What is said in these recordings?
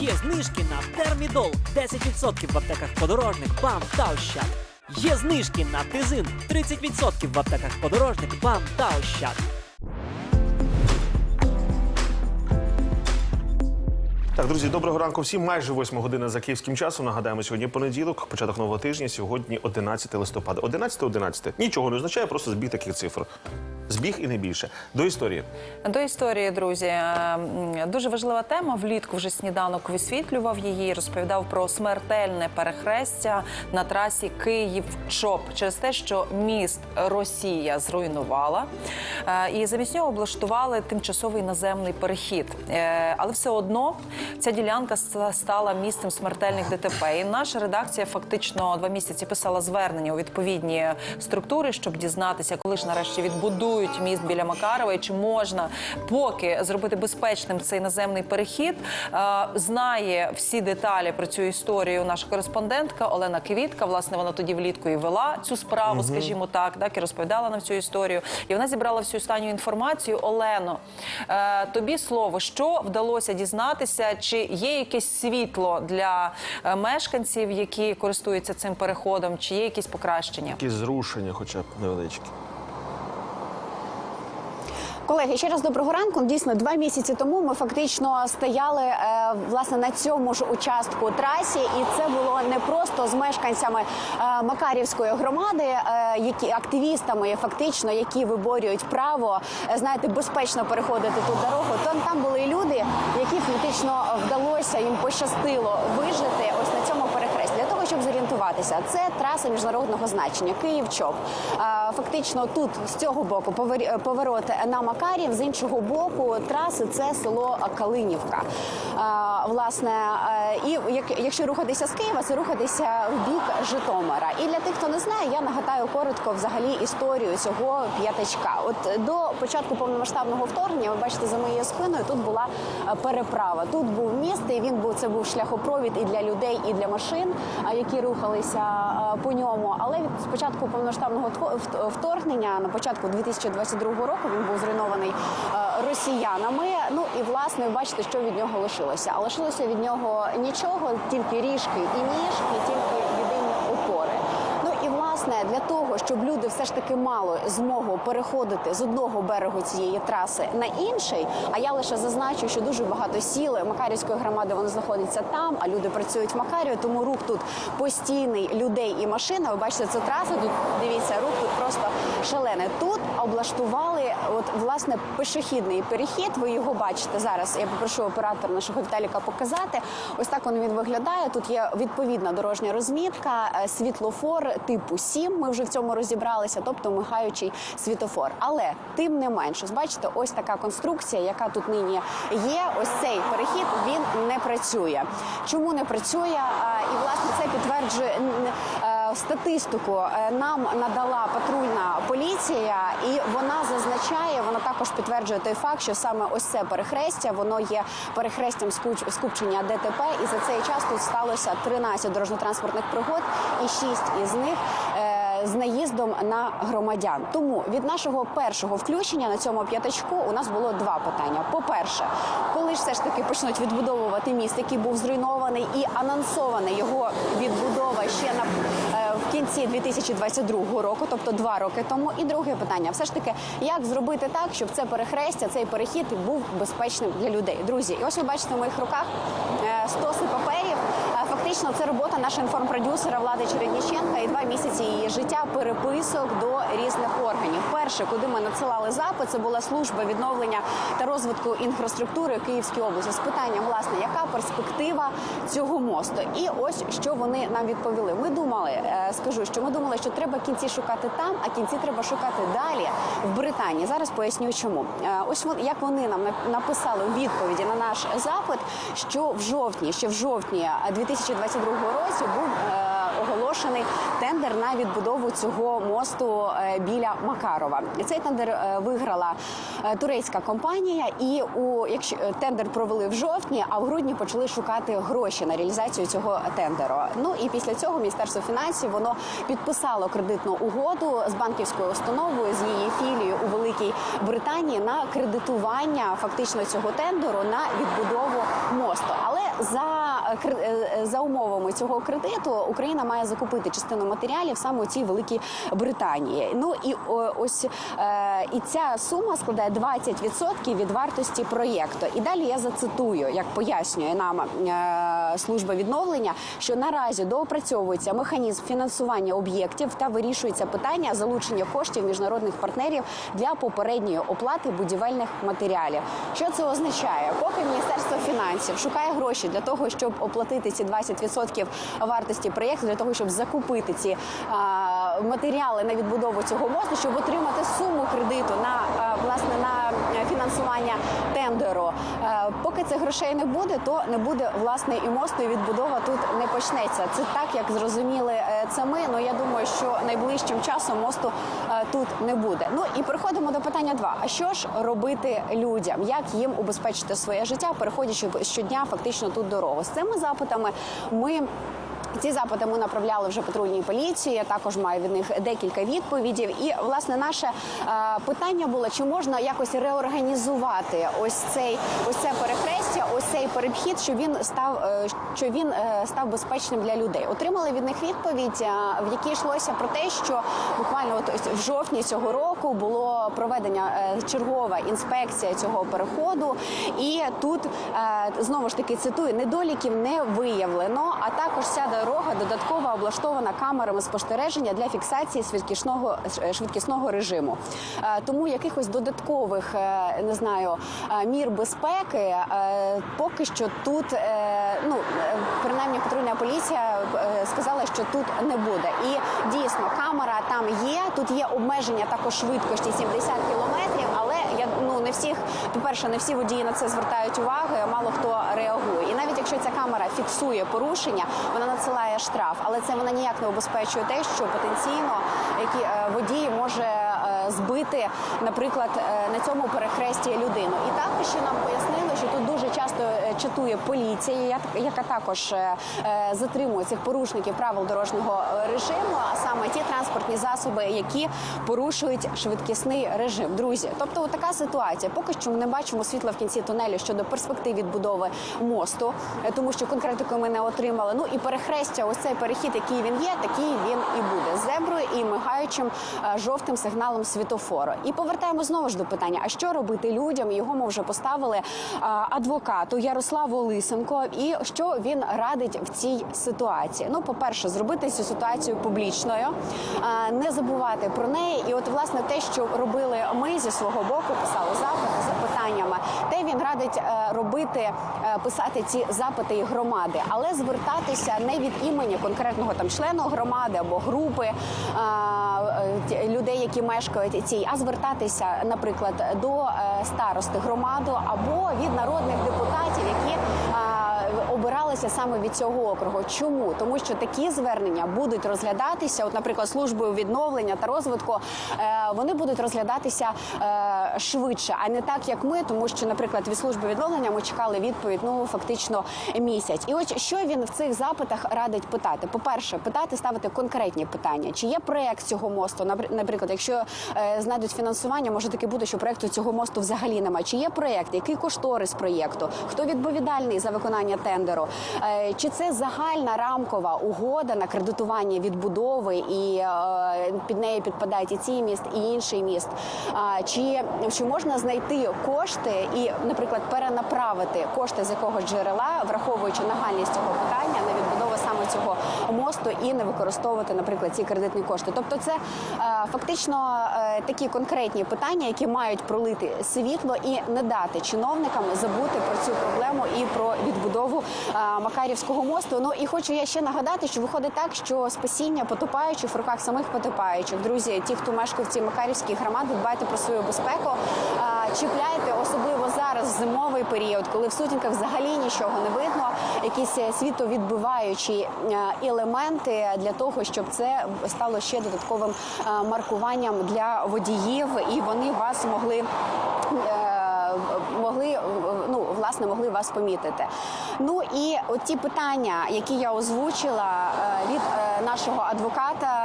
Є знижки на термідол 10% в аптеках подорожник, БАМ та Ощад. Є знижки на тизин 30% в аптеках подорожник, БАМ та Ощад. Так, друзі, доброго ранку всім. Майже 8 година за київським часом. Нагадаємо, сьогодні понеділок, початок нового тижня. Сьогодні 11 листопада. 11 11 Нічого не означає, просто збіг таких цифр. Збіг і не більше. До історії. До історії, друзі, Е, дуже важлива тема. Влітку вже сніданок висвітлював її, розповідав про смертельне перехрестя на трасі Київ-Чоп через те, що міст Росія зруйнувала, Е, і замість нього облаштували тимчасовий наземний перехід. Е, Але все одно ця ділянка стала місцем смертельних ДТП. І наша редакція фактично два місяці писала звернення у відповідні структури, щоб дізнатися, коли ж нарешті відбудують міст біля Макарова і чи можна поки зробити безпечним цей наземний перехід. Е, Знає всі деталі про цю історію наша кореспондентка Олена Квітка. Власне, вона тоді влітку і вела цю справу, скажімо так, так і розповідала нам цю історію. І вона зібрала всю останню інформацію. Олено, е, тобі слово, що вдалося дізнатися, чи є якесь світло для е, мешканців, які користуються цим переходом, чи є якісь покращення? Якісь зрушення, хоча б невеличкі. Колеги, ще раз доброго ранку. Дійсно, два місяці тому ми фактично стояли е, власне на цьому ж участку трасі, і це було не просто з мешканцями е, Макарівської громади, е, які активістами, фактично, які виборюють право е, знаєте, безпечно переходити ту дорогу. Там там були люди, які фактично вдалося їм пощастило вижити ось на цьому щоб зорієнтуватися, це траса міжнародного значення Київ-Чоп. Е, Фактично тут з цього боку поворот на Макарів, з іншого боку траси це село Калинівка. Власне, і якщо рухатися з Києва, це рухатися в бік Житомира. І для тих, хто не знає, я нагадаю коротко взагалі історію цього п'ятачка. От до початку повномасштабного вторгнення, ви бачите за моєю спиною, тут була переправа. Тут був міст, і він був це був шляхопровід і для людей, і для машин, які рухалися е, по ньому. Але від спочатку повномасштабного вторгнення на початку 2022 року він був зруйнований е, росіянами. Ну і власне бачите, що від нього лишилося. А лишилося від нього нічого, тільки ріжки і ніжки, тільки єдині опори. Ну і власне для того, щоб люди все ж таки мали змогу переходити з одного берегу цієї траси на інший. А я лише зазначу, що дуже багато сіл Макарівської громади вони знаходяться там, а люди працюють в Макаріві, тому рух тут постійний людей і машина. Ви бачите, це траса. Тут дивіться, рух тут просто шалений. Тут облаштували от власне пішохідний перехід. Ви його бачите зараз. Я попрошу оператора нашого Віталіка показати. Ось так він, він виглядає. Тут є відповідна дорожня розмітка, е, світлофор типу 7, Ми вже в цьому розібралися, тобто мигаючий світлофор. Але тим не менше, бачите, ось така конструкція, яка тут нині є. Ось цей перехід він не працює. Чому не працює? І власне це підтверджує е, статистику. е, Нам надала патрульна поліція, і вона зазначає, вона також підтверджує той факт, що саме ось це перехрестя, воно є перехрестям скупчення ДТП. І за цей час тут сталося 13 дорожньо-транспортних пригод, і 6 із них. З наїздом на громадян. Тому від нашого першого включення на цьому п'ятачку у нас було два питання. По-перше, коли ж все ж таки почнуть відбудовувати міст, який був зруйнований, і анонсована його відбудова ще на е, в кінці 2022 року, тобто два роки тому. І друге питання: все ж таки, як зробити так, щоб це перехрестя, цей перехід був безпечним для людей. Друзі, і ось ви бачите в моїх руках е, стоси паперів. Е, Фактично, це робота нашого інформпродюсера Влади Чередніченка і два місяці її життя переписок до різних органів. Перше, куди ми надсилали запит, це була служба відновлення та розвитку інфраструктури Київської області з питанням, власне, яка перспектива цього мосту. І ось що вони нам відповіли. Ми думали, е, скажу, що ми думали, що треба кінці шукати там, а кінці треба шукати далі в Британії. Зараз поясню, чому. Е, Ось як вони нам написали у відповіді на наш запит, що в жовтні, ще в жовтні 2022 році був. Оголошений тендер на відбудову цього мосту е, біля Макарова. Цей тендер е, виграла е, турецька компанія, і у якщо тендер провели в жовтні, а в грудні почали шукати гроші на реалізацію цього тендеру. Ну і після цього міністерство фінансів воно підписало кредитну угоду з банківською установою з її філією у Великій Британії на кредитування фактично цього тендеру на відбудову мосту. Але за за умовами цього кредиту Україна має закупити частину матеріалів саме у цій Великій Британії. Ну і ось е, і ця сума складає 20% від вартості проєкту. І далі я зацитую, як пояснює нам е, служба відновлення, що наразі доопрацьовується механізм фінансування об'єктів та вирішується питання залучення коштів міжнародних партнерів для попередньої оплати будівельних матеріалів. Що це означає? Поки міністерство фінансів шукає гроші для того, щоб оплатити ці 20% вартості проєкту, для того, щоб закупити ці а, матеріали на відбудову цього мосту, щоб отримати суму кредиту на а, власне на фінансування тендеру. Е, Поки цих грошей не буде, то не буде власне і мосту, і відбудова тут не почнеться. Це так, як зрозуміли е, це ми. Ну я думаю, що найближчим часом мосту е, тут не буде. Ну і переходимо до питання два. А що ж робити людям? Як їм убезпечити своє життя, переходячи щодня фактично тут дорогу? З цими запитами ми. Ці запити ми направляли вже патрульній поліції. Я також маю від них декілька відповідей. І власне наше е, питання було: чи можна якось реорганізувати ось цей ось це перехрестя, ось цей перехід, щоб він став е, що він е, став безпечним для людей. Отримали від них відповідь, в якій йшлося про те, що буквально от в жовтні цього року було проведення чергова інспекція цього переходу, і тут знову ж таки цитую, недоліків не виявлено. А також ця дорога додатково облаштована камерами спостереження для фіксації швидкісного швидкісного режиму. Е, Тому якихось додаткових е, не знаю е, мір безпеки поки що тут ну принаймні патрульна поліція сказала, що тут не буде. І дійсно камера там є. Тут є обмеження також швидкості 70 кілометрів, ну не всіх, по-перше, не всі водії на це звертають увагу, мало хто реагує. І навіть якщо ця камера фіксує порушення, вона надсилає штраф, але це вона ніяк не обезпечує те, що потенційно які е, водій може збити, наприклад, е, на цьому перехресті людину. І також ще нам пояснили, що тут дуже часто е, чатує поліція, яка також е, затримує цих порушників правил дорожнього режиму, а саме ті транспортні засоби, які порушують швидкісний режим. Друзі, тобто така ситуація. Поки що ми не бачимо світла в кінці тунелю щодо перспектив відбудови мосту, тому що конкретику ми не отримали. Ну і перехрестя, ось цей перехід, який він є, такий він і буде зеброю і мигаючим жовтим сигналом світофору. І повертаємо знову ж до питання: а що робити людям? Його ми вже поставили е, адвокату Ярославу Лисенко. І що він радить в цій ситуації? Ну, по перше, зробити цю ситуацію публічною, е, не забувати про неї. І от власне те, що робили ми зі свого боку, писали запити запитаннями, те він радить е, робити, писати ці запити і громади, але звертатися не від імені конкретного там члена громади або групи людей, які мешкають цій, а звертатися, наприклад, до е, старости громаду або від народних депутатів, які обиралися саме від цього округу. Чому? Тому що такі звернення будуть розглядатися, от, наприклад, службою відновлення та розвитку, е, вони будуть розглядатися е, швидше, а не так, як ми, тому що, наприклад, від служби відновлення ми чекали відповідь ну фактично місяць. І ось що він в цих запитах радить питати? По перше, питати, ставити конкретні питання. Чи є проект цього мосту? Напр- Наприклад, якщо е, знайдуть фінансування, може таки бути, що проекту цього мосту взагалі немає. Чи є проект? Який кошторис проєкту? Хто відповідальний за виконання тендеру? Е, Чи це загальна рамкова угода на кредитування відбудови, і е, під нею підпадають і цей міст, і інший міст? Чи, чи можна знайти кошти і, наприклад, перенаправити кошти з якогось джерела, враховуючи нагальність цього питання на відбудову саме цього мосту, і не використовувати, наприклад, ці кредитні кошти? Тобто, це е, фактично е, такі конкретні питання, які мають пролити світло і не дати чиновникам забути про цю проблему і про відбудову е, Макарівського мосту. Ну і хочу я ще нагадати, що виходить так, що спасіння потопаючих в руках самих потопаючих. Друзі, ті, хто мешкав в цій Макарівській громаді, дбайте про свою безпеку. Чіпляйте, особливо зараз в зимовий період, коли в сутінках взагалі нічого не видно. Якісь е, світовідбиваючі е, елементи для того, щоб це стало ще додатковим е, маркуванням для водіїв, і вони вас могли. е, Могли е, ну власне могли вас помітити. Ну і от ті питання, які я озвучила е, від е, нашого адвоката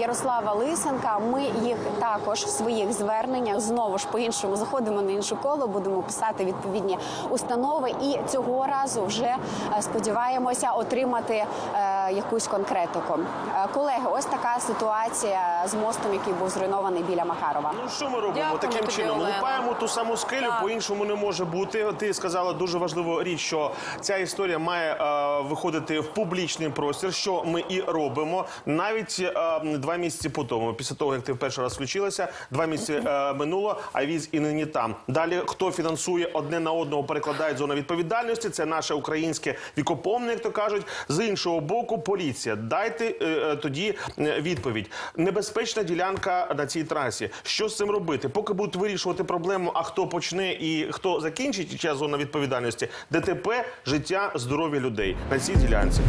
Ярослава Лисенка, ми їх також в своїх зверненнях знову ж по-іншому заходимо на іншу коло, будемо писати відповідні установи. І цього разу вже е, сподіваємося отримати е, якусь конкретику. Е, колеги, ось така ситуація з мостом, який був зруйнований біля Макарова. Ну що ми робимо Дякуємо таким тобі, чином? Олено. Лупаємо ту саму скелю, по-іншому не може бути. Ти сказала дуже важливу річ, що ця історія має е, виходити в публічний простір, що ми і робимо. Навіть е, два місяці по тому, після того як ти в перший раз включилася, два місяці е, минуло, а віз і нині там. Далі хто фінансує одне на одного, перекладають зону відповідальності. Це наше українське вікоповне, як то кажуть. З іншого боку, поліція. Дайте е, е, тоді е, відповідь. Небезпечна ділянка на цій трасі. Що з цим робити? Поки будуть вирішувати проблему, а хто почне і хто закінчить час зона відповідальності, ДТП, життя, здоров'я людей на цій ділянці.